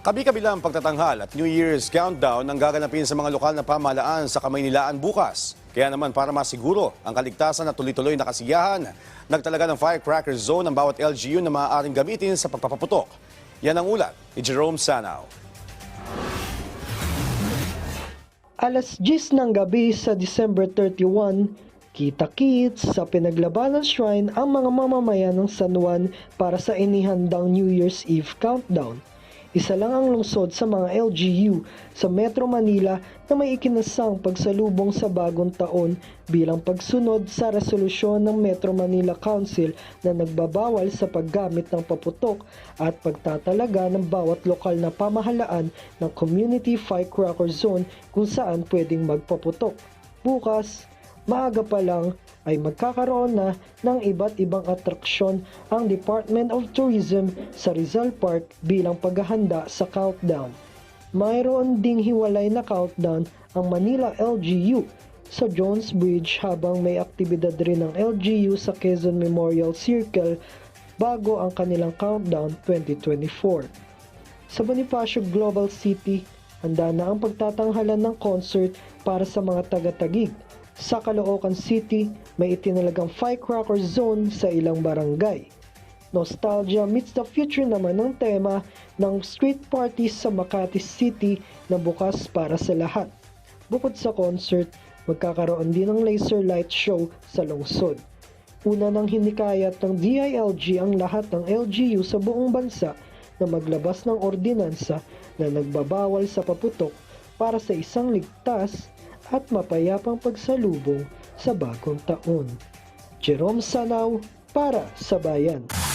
Kabi-kabila ang pagtatanghal at New Year's countdown ang gaganapin sa mga lokal na pamahalaan sa Kamaynilaan bukas. Kaya naman para masiguro ang kaligtasan at tuloy-tuloy na kasiyahan, nagtalaga ng firecracker zone ang bawat LGU na maaaring gamitin sa pagpapaputok. Yan ang ulat ni Jerome Sanao. Alas 10 ng gabi sa December 31, kita-kits sa pinaglabanan shrine ang mga mamamayan ng San Juan para sa inihandang New Year's Eve countdown. Isa lang ang lungsod sa mga LGU sa Metro Manila na may ikinasang pagsalubong sa bagong taon bilang pagsunod sa resolusyon ng Metro Manila Council na nagbabawal sa paggamit ng paputok at pagtatalaga ng bawat lokal na pamahalaan ng Community Firecracker Zone kung saan pwedeng magpaputok. Bukas, maaga pa lang ay magkakaroon na ng iba't ibang atraksyon ang Department of Tourism sa Rizal Park bilang paghahanda sa countdown. Mayroon ding hiwalay na countdown ang Manila LGU sa Jones Bridge habang may aktibidad rin ng LGU sa Quezon Memorial Circle bago ang kanilang countdown 2024. Sa Bonifacio Global City, handa na ang pagtatanghalan ng concert para sa mga taga-tagig. Sa Caloocan City, may itinalagang firecracker zone sa ilang barangay. Nostalgia meets the future naman ang tema ng street parties sa Makati City na bukas para sa lahat. Bukod sa concert, magkakaroon din ng laser light show sa lungsod. Una nang hinikayat ng DILG ang lahat ng LGU sa buong bansa na maglabas ng ordinansa na nagbabawal sa paputok para sa isang ligtas at mapayapang pagsalubong sa bagong taon. Jerome Sanaw para sa Bayan.